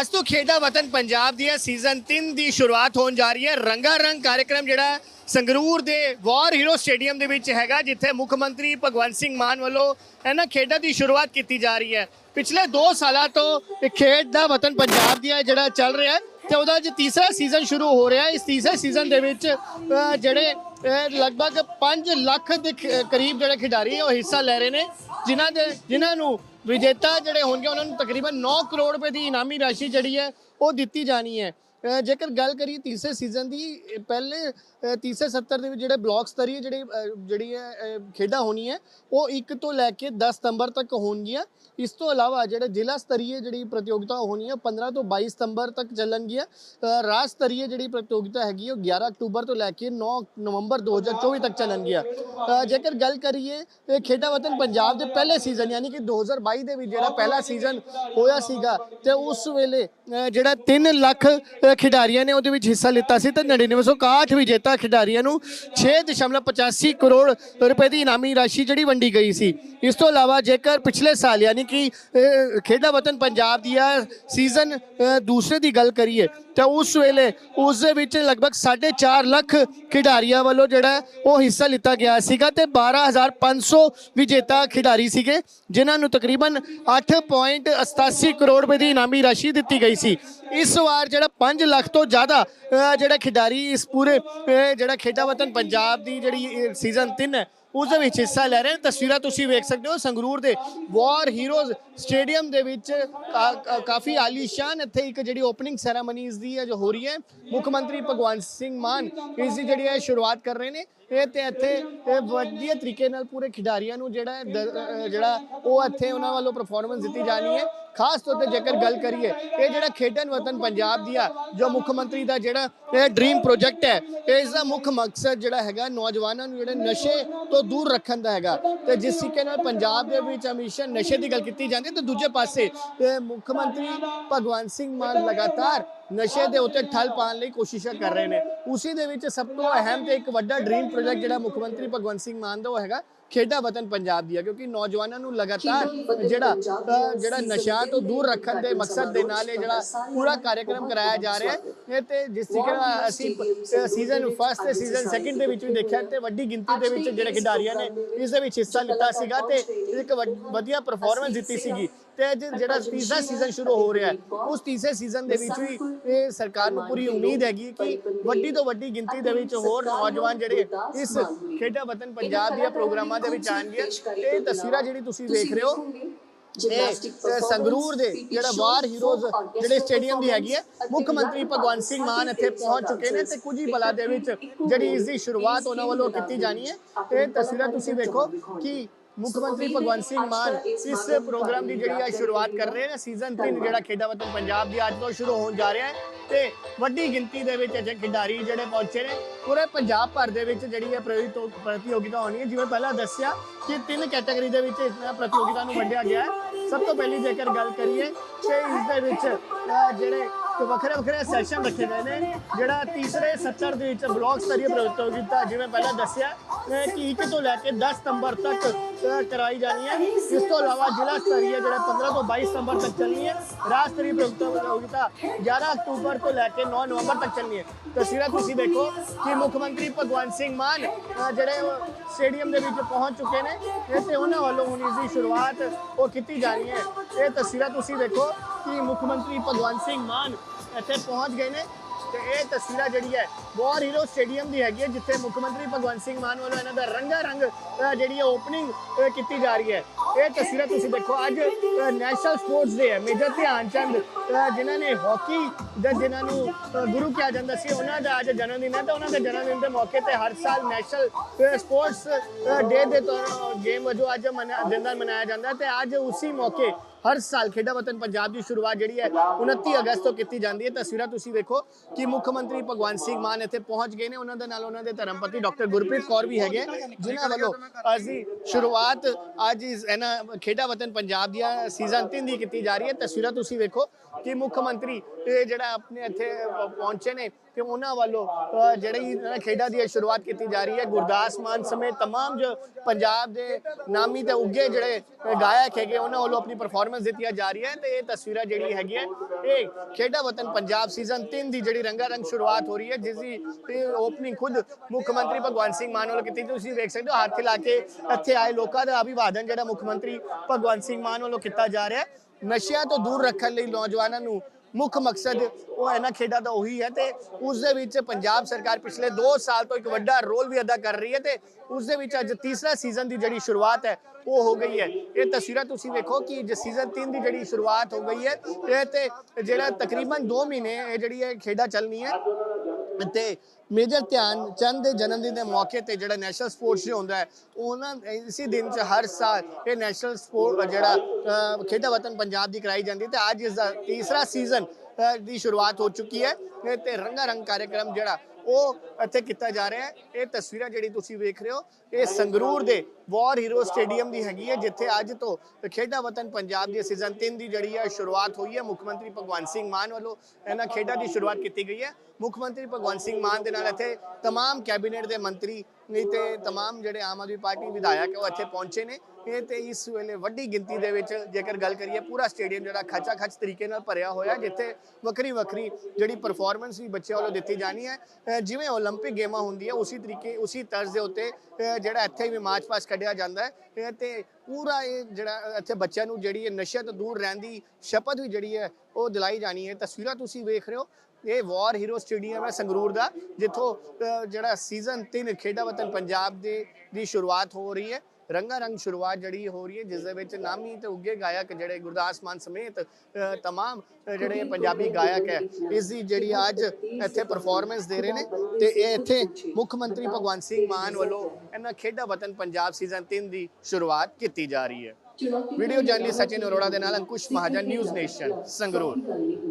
ਅੱਜ ਤੋਂ ਖੇਡਾਂ ਵਤਨ ਪੰਜਾਬ ਦੀ ਸੀਜ਼ਨ 3 ਦੀ ਸ਼ੁਰੂਆਤ ਹੋਣ ਜਾ ਰਹੀ ਹੈ। ਰੰਗਾ ਰੰਗ ਕਾਰਜਕ੍ਰਮ ਜਿਹੜਾ ਸੰਗਰੂਰ ਦੇ ਵਾਰ ਹੀਰੋ ਸਟੇਡੀਅਮ ਦੇ ਵਿੱਚ ਹੈਗਾ, ਜਿੱਥੇ ਮੁੱਖ ਮੰਤਰੀ ਭਗਵੰਤ ਸਿੰਘ ਮਾਨ ਵੱਲੋਂ ਇਹਨਾਂ ਖੇਡਾਂ ਦੀ ਸ਼ੁਰੂਆਤ ਕੀਤੀ ਜਾ ਰਹੀ ਹੈ। ਪਿਛਲੇ 2 ਸਾਲਾਂ ਤੋਂ ਇਹ ਖੇਡ ਦਾ ਵਤਨ ਪੰਜਾਬ ਦੀ ਹੈ ਜਿਹੜਾ ਚੱਲ ਰਿਹਾ ਹੈ ਤੇ ਉਹਦਾ ਅੱਜ ਤੀਸਰਾ ਸੀਜ਼ਨ ਸ਼ੁਰੂ ਹੋ ਰਿਹਾ ਹੈ। ਇਸ ਤੀਸਰੇ ਸੀਜ਼ਨ ਦੇ ਵਿੱਚ ਜਿਹੜੇ ਅਹ, ਲਗਭਗ 5 ਲੱਖ ਦੇ ਖ- ਕਰੀਬ ਜਿਹੜੇ ਖਿਡਾਰੀ ਉਹ ਹਿੱਸਾ ਲੈ ਰਹੇ ਨੇ ਜਿਨ੍ਹਾਂ ਦੇ ਜਿਨ੍ਹਾਂ ਨੂੰ ਵਿਜੇਤਾ ਜਿਹੜੇ ਹੋਣਗੇ ਉਹਨਾਂ ਨੂੰ ਤਕਰੀਬਨ 9 ਕਰੋੜ ਰੁਪਏ ਦੀ ਇਨਾਮੀ ਰਾਸ਼ੀ ਜਿਹੜੀ ਹੈ ਉਹ ਦਿੱਤੀ ਜਾਣੀ ਹੈ। ਜੇਕਰ ਗੱਲ ਕਰੀਏ ਤੀਸਰੇ ਸੀਜ਼ਨ ਦੀ ਪਹਿਲੇ ਤੀਸਰੇ 70 ਦੇ ਵਿੱਚ ਜਿਹੜੇ ਬਲਾਕ ਸਤਰੀ ਜਿਹੜੀ, ਅਹ ਜਿਹੜੀ ਹੈ ਖੇਡਾਂ ਹੋਣੀਆਂ, ਉਹ 1 ਤੋਂ ਲੈ ਕੇ 10 ਸਤੰਬਰ ਤੱਕ ਹੋਣਗੀਆਂ। ਇਸ ਤੋਂ ਇਲਾਵਾ ਜਿਹੜੇ ਜ਼ਿਲ੍ਹਾ ਸਤਰੀ ਜਿਹੜੀ ਪ੍ਰਤੀਯੋਗਤਾ ਹੋਣੀ ਹੈ 15 ਤੋਂ 22 ਸਤੰਬਰ ਤੱਕ ਚੱਲਣਗੀਆਂ। ਰਾਜ ਸਤਰੀ ਜਿਹੜੀ ਪ੍ਰਤੀਯੋਗਤਾ ਹੈਗੀ ਉਹ 11 ਅਕਤੂਬਰ ਤੋਂ ਲੈ ਕੇ 9 ਨਵੰਬਰ 2024 ਤੱਕ ਚੱਲਣਗੀਆਂ। ਜੇਕਰ ਗੱਲ ਕਰੀਏ, ਇਹ ਖੇਡਾਂ ਵਤਨ ਪੰਜਾਬ ਦੇ ਪਹਿਲੇ ਸੀਜ਼ਨ ਯਾਨੀ ਕਿ 2022 ਦੇ ਵਿੱਚ ਜਿਹੜਾ ਪਹਿਲਾ ਸੀਜ਼ਨ ਹੋਇਆ ਸੀਗਾ, ਤੇ ਉਸ ਵੇਲੇ ਜਿਹੜਾ 3 ਲੱਖ ਖਿਡਾਰੀਆਂ ਨੇ ਉਹਦੇ ਵਿੱਚ ਹਿੱਸਾ ਲਿੱਤਾ ਸੀ ਤੇ 9961 ਵਿਜੇਤਾ ਖਿਡਾਰੀਆਂ ਨੂੰ 6.85 ਕਰੋੜ ਰੁਪਏ ਦੀ ਇਨਾਮੀ ਰਾਸ਼ੀ ਜਿਹੜੀ ਵੰਡੀ ਗਈ ਸੀ। ਇਸ ਤੋਂ ਇਲਾਵਾ ਜੇਕਰ ਪਿਛਲੇ ਸਾਲ ਯਾਨੀ ਕਿ ਅਹ, ਖੇਡਾਂ ਵਤਨ ਪੰਜਾਬ ਦੀ ਆ ਸੀਜ਼ਨ ਦੂਸਰੇ ਦੀ ਗੱਲ ਕਰੀਏ ਤਾਂ ਉਸ ਵੇਲੇ ਉਸ ਦੇ ਵਿੱਚ ਲਗਭਗ 4.5 ਲੱਖ ਖਿਡਾਰੀਆਂ ਵੱਲੋਂ ਜਿਹੜਾ ਉਹ ਹਿੱਸਾ ਲਿੱਤਾ ਗਿਆ ਸੀਗਾ ਤੇ 12500 ਵਿਜੇਤਾ ਖਿਡਾਰੀ ਸੀਗੇ ਜਿਨ੍ਹਾਂ ਨੂੰ ਤਕਰੀਬਨ 8.87 ਕਰੋੜ ਰੁਪਏ ਦੀ ਇਨਾਮੀ ਰਾਸ਼ੀ ਦਿੱਤੀ ਗਈ ਸੀ। ਇਸ ਵਾਰ ਜਿਹੜਾ 5 ਲੱਖ ਤੋਂ ਜ਼ਿਆਦਾ ਜਿਹੜਾ ਖਿਡਾਰੀ ਇਸ ਪੂਰੇ ਜਿਹੜਾ ਖੇਡਾਂ ਵਤਨ ਪੰਜਾਬ ਦੀ ਜਿਹੜੀ ਸੀਜ਼ਨ 3 ਹੈ, ਉਸ ਦੇ ਵਿੱਚ ਹਿੱਸਾ ਲੈ ਰਹੇ ਨੇ। ਤਸਵੀਰਾਂ ਤੁਸੀਂ ਵੇਖ ਸਕਦੇ ਹੋ, ਸੰਗਰੂਰ ਦੇ ਵਾਰ ਹੀਰੋਜ਼ ਸਟੇਡੀਅਮ ਦੇ ਵਿੱਚ ਕਾ- ਕਾਫੀ ਆਲੀਸ਼ਾਨ ਇੱਥੇ ਇੱਕ ਜਿਹੜੀ ਓਪਨਿੰਗ ਸੈਰਾਮਨੀਜ਼ ਦੀ ਹੈ ਜੋ ਹੋ ਰਹੀ ਹੈ। ਮੁੱਖ ਮੰਤਰੀ ਭਗਵੰਤ ਸਿੰਘ ਮਾਨ ਇਸ ਦੀ ਜਿਹੜੀ ਹੈ ਸ਼ੁਰੂਆਤ ਕਰ ਰਹੇ ਨੇ। ਇਹ ਤੇ ਇੱਥੇ ਵਧੀਆ ਤਰੀਕੇ ਨਾਲ ਪੂਰੇ ਖਿਡਾਰੀਆਂ ਨੂੰ ਜਿਹੜਾ ਜਿਹੜਾ ਉਹ ਇੱਥੇ ਉਹਨਾਂ ਵੱਲੋਂ ਪਰਫਾਰਮੈਂਸ ਦਿੱਤੀ ਜਾਣੀ ਹੈ। ਖਾਸ ਤੌਰ ਤੇ ਜੇਕਰ ਗੱਲ ਕਰੀਏ, ਇਹ ਜਿਹੜਾ ਖੇਡਣ ਵਤਨ ਪੰਜਾਬ ਦੀ ਆ, ਜੋ ਮੁੱਖ ਮੰਤਰੀ ਦਾ ਜਿਹੜਾ ਇਹ ਡ੍ਰੀਮ ਪ੍ਰੋਜੈਕਟ ਹੈ ਇਸ ਦਾ ਮੁੱਖ ਮਕਸਦ ਜਿਹੜਾ ਹੈਗਾ ਨੌਜਵਾਨਾਂ ਨੂੰ ਜਿਹੜੇ ਨਸ਼ੇ ਤੋਂ ਦੂਰ ਰੱਖਣ ਦਾ ਹੈਗਾ। ਤੇ ਜਿਸ ਤਰੀਕੇ ਨਾਲ ਪੰਜਾਬ ਦੇ ਵਿੱਚ ਹਮੇਸ਼ਾ ਨਸ਼ੇ ਦੀ ਗੱਲ ਕੀਤੀ ਜਾਂਦੀ ਹੈ, ਤੇ ਦੂਜੇ ਪਾਸੇ ਮੁੱਖ ਮੰਤਰੀ ਭਗਵੰਤ ਸਿੰਘ ਮਾਨ ਲਗਾਤਾਰ ਨਸ਼ੇ ਦੇ ਉੱਤੇ ਠੱਲ ਪਾਉਣ ਲਈ ਕੋਸ਼ਿਸ਼ਾਂ ਕਰ ਰਹੇ ਨੇ। ਉਸੇ ਦੇ ਵਿੱਚ ਸਭ ਤੋਂ ਅਹਿਮ ਤੇ ਇੱਕ ਵੱਡਾ ਡ੍ਰੀਮ ਪ੍ਰੋਜੈਕਟ ਜਿਹੜਾ ਮੁੱਖ ਮੰਤਰੀ ਭਗਵੰਤ ਸਿੰਘ ਮਾਨ ਦਾ ਉਹ ਹੈਗਾ ਖੇਡਾਂ ਵਤਨ ਪੰਜਾਬ ਦੀ ਹੈ ਕਿਉਂਕਿ ਨੌਜਵਾਨਾਂ ਨੂੰ ਲਗਾਤਾਰ ਜਿਹੜਾ ਜਿਹੜਾ ਨਸ਼ਾ ਤੋਂ ਦੂਰ ਰੱਖਣ ਦੇ ਮਕਸਦ ਦੇ ਨਾਲ ਇਹ ਜਿਹੜਾ ਪੂਰਾ ਕਾਰਜਕ੍ਰਮ ਕਰਾਇਆ ਜਾ ਰਿਹਾ ਹੈ। ਤੇ ਜਿਸ ਤਰੀਕੇ ਨਾਲ ਅਸੀਂ ਸੀਜ਼ਨ ਫਸਟ ਤੇ ਸੀਜ਼ਨ ਸੈਕਿੰਡ ਦੇ ਵਿੱਚ ਵੀ ਦੇਖਿਆ ਤੇ ਵੱਡੀ ਗਿਣਤੀ ਦੇ ਵਿੱਚ ਜਿਹੜੇ ਖਿਡਾਰੀਆਂ ਨੇ ਇਸ ਦੇ ਵਿੱਚ ਹਿੱਸਾ ਲਿੱਤਾ ਸੀਗਾ ਤੇ ਇੱਕ ਵਧੀਆ ਪਰਫਾਰਮੈਂਸ ਦਿੱਤੀ ਸੀਗੀ। ਤੇ ਅੱਜ ਜਿਹੜਾ ਤੀਸਰਾ ਸੀਜ਼ਨ ਸ਼ੁਰੂ ਹੋ ਰਿਹਾ ਹੈ ਉਸ ਤੀਸਰੇ ਸੀਜ਼ਨ ਦੇ ਵਿੱਚ ਵੀ ਇਹ ਸਰਕਾਰ ਨੂੰ ਪੂਰੀ ਉਮੀਦ ਹੈਗੀ ਕਿ ਵੱਡੀ ਤੋਂ ਵੱਡੀ ਗਿਣਤੀ ਦੇ ਵਿੱਚ ਹੋਰ ਨੌਜਵਾਨ ਜਿਹੜੇ ਇਸ ਖੇਡਾਂ ਵਤਨ ਪੰਜਾਬ ਦੀਆਂ ਪ੍ਰੋਗਰਾਮਾਂ ਦੇ ਵਿੱਚ ਆਣਗੇ ਤੇ ਇਹ ਤਸਵੀਰਾਂ ਜਿਹੜੀ ਤੁਸੀਂ ਵੇਖ ਰਹੇ ਹੋ ਸੰਗਰੂਰ ਦੇ ਜਿਹੜਾ ਵਾਰ ਹੀਰੋਜ਼ ਜਿਹੜੇ ਸਟੇਡੀਅਮ ਦੀ ਹੈਗੀ ਹੈ ਮੁੱਖ ਮੰਤਰੀ ਭਗਵੰਤ ਸਿੰਘ ਮਾਨ ਇੱਥੇ ਪਹੁੰਚ ਚੁੱਕੇ ਨੇ ਤੇ ਕੁਝ ਹੀ ਪਲਾਂ ਦੇ ਵਿੱਚ ਜਿਹੜੀ ਇਸ ਦੀ ਸ਼ੁਰੂਆਤ ਉਹਨਾਂ ਵੱਲੋਂ ਕੀਤੀ ਜਾਣੀ ਹੈ। ਇਹ ਤਸਵੀਰਾਂ ਤੁਸੀਂ ਵੇਖੋ ਕਿ ਮੁੱਖ ਮੰਤਰੀ ਭਗਵੰਤ ਸਿੰਘ ਮਾਨ ਇਸ ਪ੍ਰੋਗਰਾਮ ਦੀ ਜਿਹੜੀ ਆ ਸ਼ੁਰੂਆਤ ਕਰ ਰਹੇ ਨੇ ਸੀਜ਼ਨ 3 ਜਿਹੜਾ ਖੇਡਾਂ ਵਤਨ ਪੰਜਾਬ ਦੀ ਅੱਜ ਤੋਂ ਸ਼ੁਰੂ ਹੋਣ ਜਾ ਰਿਹਾ ਹੈ ਤੇ ਵੱਡੀ ਗਿਣਤੀ ਦੇ ਵਿੱਚ ਅਜੇ ਖਿਡਾਰੀ ਜਿਹੜੇ ਪਹੁੰਚੇ ਨੇ ਪੂਰੇ ਪੰਜਾਬ ਭਰ ਦੇ ਵਿੱਚ ਜਿਹੜੀ ਹੈ ਪ੍ਰਤੀਯੋ- ਪ੍ਰਤੀਯੋਗਿਤਾ ਹੋਣੀ ਹੈ। ਜਿਵੇਂ ਪਹਿਲਾਂ ਦੱਸਿਆ ਕਿ ਤਿੰਨ ਕੈਟਾਗਰੀ ਦੇ ਵਿੱਚ ਇਸ ਪ੍ਰਤੀਯੋਗਿਤਾ ਨੂੰ ਵੰਡਿਆ ਗਿਆ ਹੈ। ਸਭ ਤੋਂ ਪਹਿਲੀ ਜੇਕਰ ਗੱਲ ਕਰੀਏ ਤੇ ਇਸ ਦੇ ਵਿੱਚ ਜਿਹੜੇ ਵੱਖਰੇ ਵੱਖਰੇ ਸੈਸ਼ਨ ਰੱਖੇ ਗਏ ਨੇ ਜਿਹੜਾ ਤੀਸਰੇ 70 ਦੇ ਵਿੱਚ ਬਲਾਕ ਸਤਰੀ ਪ੍ਰਤੀਯੋਗਿਤਾ ਜਿਵੇਂ ਪਹਿਲਾਂ ਦੱਸਿਆ ਕਿ 1 ਤੋਂ ਲੈ ਕੇ 10 ਸਤੰਬਰ ਤੱਕ ਅਹ, ਕਰਾਈ ਜਾਣੀ ਹੈ ਇਸ ਤੋਂ ਇਲਾਵਾ ਜ਼ਿਲ੍ਹਾ ਸਤਰੀ ਜਿਹੜਾ 15 ਤੋਂ 22 ਸਤੰਬਰ ਤੱਕ ਚੱਲਣੀ ਹੈ ਰਾਜ ਸਤਰੀ ਪ੍ਰਤੀਯੋਗਿਤਾ 11 ਅਕਤੂਬਰ ਤੋਂ ਲੈ ਕੇ 9 ਨਵੰਬਰ ਤੱਕ ਚੱਲਣੀ ਹੈ ਤਸਵੀਰਾਂ ਤੁਸੀਂ ਦੇਖੋ ਕਿ ਮੁੱਖ ਮੰਤਰੀ ਭਗਵੰਤ ਸਿੰਘ ਮਾਨ ਅਹ, ਜਿਹੜੇ ਉਹ ਸਟੇਡੀਅਮ ਦੇ ਵਿੱਚ ਪਹੁੰਚ ਚੁੱਕੇ ਨੇ ਇਹ ਤੇ ਉਹਨਾਂ ਵੱਲੋਂ ਹੁਣ ਇਸ ਦੀ ਸ਼ੁਰੂਆਤ ਉਹ ਕੀਤੀ ਜਾਣੀ ਹੈ ਇਹ ਤਸਵੀਰਾਂ ਤੁਸੀਂ ਦੇਖੋ ਕਿ ਮੁੱਖ ਮੰਤਰੀ ਭਗਵੰਤ ਸਿੰਘ ਮਾਨ ਇੱਥੇ ਪਹੁੰਚ ਗਏ ਨੇ ਤੇ ਇਹ ਤਸਵੀਰਾਂ ਜਿਹੜੀ ਹੈ ਵਾਰ ਹੀਰੋ ਸਟੇਡੀਅਮ ਦੀ ਹੈਗੀ ਹੈ, ਜਿੱਥੇ ਮੁੱਖ ਮੰਤਰੀ ਭਗਵੰਤ ਸਿੰਘ ਮਾਨ ਵੱਲੋਂ ਇਹਨਾਂ ਦਾ ਰੰਗਾ ਰੰਗ ਜਿਹੜੀ ਹੈ ਓਪਨਿੰਗ ਕੀਤੀ ਜਾ ਰਹੀ ਹੈ। ਇਹ ਤਸਵੀਰਾਂ ਤੁਸੀਂ ਦੇਖੋ ਅੱਜ ਨੈਸ਼ਨਲ ਸਪੋਰਟਸ ਡੇ ਹੈ। ਮੇਜਰ ਧਿਆਨ ਚੰਦ ਅ, ਜਿਨ੍ਹਾਂ ਨੇ ਹਾਕੀ ਦਾ ਜਿਨ੍ਹਾਂ ਨੂੰ ਗੁਰੂ ਕਿਹਾ ਜਾਂਦਾ ਸੀ ਉਹਨਾਂ ਦਾ ਅੱਜ ਜਨਮ ਦਿਨ ਹੈ। ਤੇ ਉਹਨਾਂ ਦੇ ਜਨਮ ਦਿਨ ਦੇ ਮੌਕੇ ਤੇ ਹਰ ਸਾਲ ਨੈਸ਼ਨਲ ਸਪੋਰਟਸ ਡੇ ਦੇ ਤੌਰ ਗੇਮ ਵਜੋਂ ਅੱਜ ਦਿਨ ਦਾ ਮਨਾਇਆ ਜਾਂਦਾ ਤੇ ਅੱਜ ਉਸੇ ਮੌਕੇ ਹਰ ਸਾਲ ਖੇਡਾਂ ਵਤਨ ਪੰਜਾਬ ਦੀ ਸ਼ੁਰੂਆਤ ਜਿਹੜੀ ਹੈ 29 ਅਗਸਤ ਤੋਂ ਕੀਤੀ ਜਾਂਦੀ ਹੈ। ਤਸਵੀਰਾਂ ਤੁਸੀਂ ਵੇਖੋ ਕਿ ਮੁੱਖ ਮੰਤਰੀ ਭਗਵੰਤ ਸਿੰਘ ਮਾਨ ਇੱਥੇ ਪਹੁੰਚ ਗਏ ਨੇ। ਉਹਨਾਂ ਦੇ ਨਾਲ ਉਹਨਾਂ ਦੇ ਧਰਮਪਤੀ ਡਾਕਟਰ ਗੁਰਪ੍ਰੀਤ ਕੌਰ ਵੀ ਹੈਗੇ ਜਿਨ੍ਹਾਂ ਵੱਲੋਂ ਅਸੀਂ ਸ਼ੁਰੂਆਤ ਅੱਜ ਇਸ ਇਹਨਾਂ ਖੇਡਾਂ ਵਤਨ ਪੰਜਾਬ ਦੀਆਂ ਸੀਜ਼ਨ 3 ਦੀ ਕੀਤੀ ਜਾ ਰਹੀ ਹੈ। ਤਸਵੀਰਾਂ ਤੁਸੀਂ ਵੇਖੋ ਕਿ ਮੁੱਖ ਮੰਤਰੀ ਇਹ ਜਿਹੜਾ ਆਪਣੇ ਇੱਥੇ ਪਹੁੰਚੇ ਨੇ ਕਿ ਉਹਨਾਂ ਵੱਲੋਂ ਅ, ਜਿਹੜੀ ਇਹਨਾਂ ਖੇਡਾਂ ਦੀ ਸ਼ੁਰੂਆਤ ਕੀਤੀ ਜਾ ਰਹੀ ਹੈ ਗੁਰਦਾਸ ਮਾਨ ਸਮੇਤ तमाम ਜੋ ਪੰਜਾਬ ਦੇ ਨਾਮੀ ਤੇ ਉੱਗੇ ਜਿਹੜੇ ਗਾਇਕ ਹੈਗੇ ਉਹਨਾਂ ਵੱਲੋਂ ਆਪਣੀ ਪਰਫਾਰਮੈਂਸ ਦਿੱਤੀਆਂ ਜਾ ਰਹੀ ਹੈ ਤੇ ਇਹ ਤਸਵੀਰਾਂ ਜਿਹੜੀ ਹੈਗੀ ਹੈ ਇਹ ਖੇਡਾਂ ਵਤਨ ਪੰਜਾਬ ਸੀਜ਼ਨ 3 ਦੀ ਜਿਹੜੀ ਰੰਗਾ ਰੰਗ ਸ਼ੁਰੂਆਤ ਹੋ ਰਹੀ ਹੈ ਜਿਸ ਦੀ ਓਪਨਿੰਗ ਖੁਦ ਮੁੱਖ ਮੰਤਰੀ ਭਗਵੰਤ ਸਿੰਘ ਮਾਨ ਵੱਲੋਂ ਕੀਤੀ ਤੁਸੀਂ ਵੇਖ ਸਕਦੇ ਹੋ ਹੱਥ ਲਾ ਕੇ ਇੱਥੇ ਆਏ ਲੋਕਾਂ ਦਾ ਅਭਿਵਾਦਨ ਜਿਹੜਾ ਮੁੱਖ ਮੰਤਰੀ ਭਗਵੰਤ ਸਿੰਘ ਮਾਨ ਵੱਲੋਂ ਕੀਤਾ ਜਾ ਰਿਹਾ ਹੈ ਨਸ਼ਿਆਂ ਤੋਂ ਦੂਰ ਰੱਖਣ ਲਈ ਨੌਜਵਾਨਾਂ ਨੂੰ ਮੁੱਖ ਮਕਸਦ ਉਹ ਇਹਨਾਂ ਖੇਡਾਂ ਦਾ ਉਹੀ ਹੈ ਤੇ ਉਸ ਦੇ ਵਿੱਚ ਪੰਜਾਬ ਸਰਕਾਰ ਪਿਛਲੇ 2 ਸਾਲ ਤੋਂ ਇੱਕ ਵੱਡਾ ਰੋਲ ਵੀ ਅਦਾ ਕਰ ਰਹੀ ਹੈ ਤੇ ਉਸ ਦੇ ਵਿੱਚ ਅੱਜ ਤੀਸਰਾ ਸੀਜ਼ਨ ਦੀ ਜਿਹੜੀ ਸ਼ੁਰੂਆਤ ਹੈ, ਉਹ ਹੋ ਗਈ ਹੈ। ਇਹ ਤਸਵੀਰਾਂ ਤੁਸੀਂ ਵੇਖੋ ਕਿ ਜੇ ਸੀਜ਼ਨ 3 ਦੀ ਜਿਹੜੀ ਸ਼ੁਰੂਆਤ ਹੋ ਗਈ ਹੈ, ਇਹ ਤੇ ਜਿਹੜਾ ਤਕਰੀਬਨ 2 ਮਹੀਨੇ ਇਹ ਜਿਹੜੀ ਇਹ ਖੇਡਾਂ ਚੱਲਣੀ ਹੈ ਤੇ ਮੇਜਰ ਧਿਆਨ ਚੰਦ ਦੇ ਜਨਮ ਦਿਨ ਦੇ ਮੌਕੇ ਤੇ ਜਿਹੜਾ ਨੈਸ਼ਨਲ ਸਪੋਰਟਸ ਡੇ ਹੁੰਦਾ ਹੈ ਉਹਨਾਂ ਇਸੇ ਦਿਨ 'ਚ ਹਰ ਸਾਲ ਇਹ ਨੈਸ਼ਨਲ ਸਪੋਰਟ ਜਿਹੜਾ ਅ, ਖੇਡਾਂ ਵਤਨ ਪੰਜਾਬ ਦੀ ਕਰਾਈ ਜਾਂਦੀ ਤੇ ਅੱਜ ਇਸ ਦਾ ਤੀਸਰਾ ਸੀਜ਼ਨ ਦੀ ਸ਼ੁਰੂਆਤ ਹੋ ਚੁੱਕੀ ਹੈ। ਇਹ ਤੇ ਰੰਗਾ ਰੰਗ ਕਾਰਜਕ੍ਰਮ ਜਿਹੜਾ ਉਹ ਇੱਥੇ ਕੀਤਾ ਜਾ ਰਿਹਾ ਹੈ ਇਹ ਤਸਵੀਰਾਂ ਜਿਹੜੀ ਤੁਸੀਂ ਵੇਖ ਰਹੇ ਹੋ ਇਹ ਸੰਗਰੂਰ ਦੇ ਵਾਰ ਹੀਰੋ ਸਟੇਡੀਅਮ ਦੀ ਹੈਗੀ ਹੈ ਜਿੱਥੇ ਅੱਜ ਤੋਂ ਖੇਡਾਂ ਵਤਨ ਪੰਜਾਬ ਦੀ ਸੀਜ਼ਨ 3 ਦੀ ਜਿਹੜੀ ਹੈ ਸ਼ੁਰੂਆਤ ਹੋਈ ਹੈ ਮੁੱਖ ਮੰਤਰੀ ਭਗਵੰਤ ਸਿੰਘ ਮਾਨ ਵੱਲੋਂ ਇਹਨਾਂ ਖੇਡਾਂ ਦੀ ਸ਼ੁਰੂਆਤ ਕੀਤੀ ਗਈ ਹੈ ਮੁੱਖ ਮੰਤਰੀ ਭਗਵੰਤ ਸਿੰਘ ਮਾਨ ਦੇ ਨਾਲ ਇੱਥੇ तमाम ਕੈਬਨਿਟ ਦੇ ਮੰਤਰੀ ਨਹੀਂ ਤੇ तमाम ਜਿਹੜੇ ਆਮ ਆਦਮੀ ਪਾਰਟੀ ਵਿਧਾਇਕ ਉਹ ਇੱਥੇ ਪਹੁੰਚੇ ਨੇ ਇਹ ਤੇ ਇਸ ਵੇਲੇ ਵੱਡੀ ਗਿਣਤੀ ਦੇ ਵਿੱਚ ਜੇਕਰ ਗੱਲ ਕਰੀਏ ਪੂਰਾ ਸਟੇਡੀਅਮ ਜਿਹੜਾ ਖਚਾ ਖਚ ਤਰੀਕੇ ਨਾਲ ਭਰਿਆ ਹੋਇਆ ਜਿੱਥੇ ਵੱਖਰੀ ਵੱਖਰੀ ਜਿਹੜੀ ਪਰਫਾਰਮੈਂਸ ਵੀ ਬੱਚਿਆਂ ਵੱਲੋਂ ਦਿੱਤੀ ਜਾਣੀ ਹੈ ਅਹ ਜਿਵੇਂ 올림픽 ਗੇਮਾਂ ਹੁੰਦੀ ਹੈ ਉਸੇ ਤਰੀਕੇ ਉਸੇ ਤਰਜ਼ ਦੇ ਉੱਤੇ ਅਹ ਜਿਹੜਾ ਇੱਥੇ ਵੀ ਮਾਰਚ ਪਾਸ ਕੱਢਿਆ ਜਾਂਦਾ ਹੈ ਇਹ ਤੇ ਪੂਰਾ ਇਹ ਜਿਹੜਾ ਇੱਥੇ ਬੱਚਿਆਂ ਨੂੰ ਜਿਹੜੀ ਹੈ ਨਸ਼ਿਆਂ ਤੋਂ ਦੂਰ ਰਹਿਣ ਦੀ ਸ਼ਪਥ ਵੀ ਜਿਹੜੀ ਹੈ ਉਹ ਦਿਲਾਈ ਜਾਣੀ ਹੈ ਤਸਵੀਰਾਂ ਤੁਸੀਂ ਵੇਖ ਰਹੇ ਹੋ ਇਹ ਵਾਰ ਹੀਰੋ ਸਟੇਡੀਅਮ ਹੈ ਸੰਗਰੂਰ ਦਾ ਜਿੱਥੋਂ ਅਹ, ਜਿਹੜਾ ਸੀਜ਼ਨ 3 ਖੇਡਾਂ ਵਤਨ ਪੰਜਾਬ ਦੇ ਦੀ ਸ਼ੁਰੂਆਤ ਹੋ ਰਹੀ ਹੈ ਰੰਗਾ ਰੰਗ ਸ਼ੁਰੂਆਤ ਜਿਹੜੀ ਹੋ ਰਹੀ ਹੈ ਜਿਸ ਦੇ ਵਿੱਚ ਨਾਮੀ ਤੇ ਉੱਗੇ ਗਾਇਕ ਜਿਹੜੇ ਗੁਰਦਾਸ ਮਾਨ ਸਮੇਤ ਅਹ, तमाम ਅਹ, ਜਿਹੜੇ ਪੰਜਾਬੀ ਗਾਇਕ ਹੈ ਇਸ ਦੀ ਜਿਹੜੀ ਅੱਜ ਇੱਥੇ ਪਰਫਾਰਮੈਂਸ ਦੇ ਰਹੇ ਨੇ ਤੇ ਇਹ ਇੱਥੇ ਮੁੱਖ ਮੰਤਰੀ ਭਗਵੰਤ ਸਿੰਘ ਮਾਨ ਵੱਲੋਂ ਇਹਨਾਂ ਖੇਡਾਂ ਵਤਨ ਪੰਜਾਬ ਸੀਜ਼ਨ 3 ਦੀ ਸ਼ੁਰੂਆਤ ਕੀਤੀ ਜਾ ਰਹੀ ਹੈ ਵੀਡੀਓ ਜਰਨਲਿਸਟ ਸਚਿਨ ਅਰੋੜਾ ਦੇ ਨਾਲ ਅੰਕੁਸ਼ ਮਹਾਜਨ ਨਿਊਜ਼ ਨੇਸ਼ਨ ਸੰਗਰੂਰ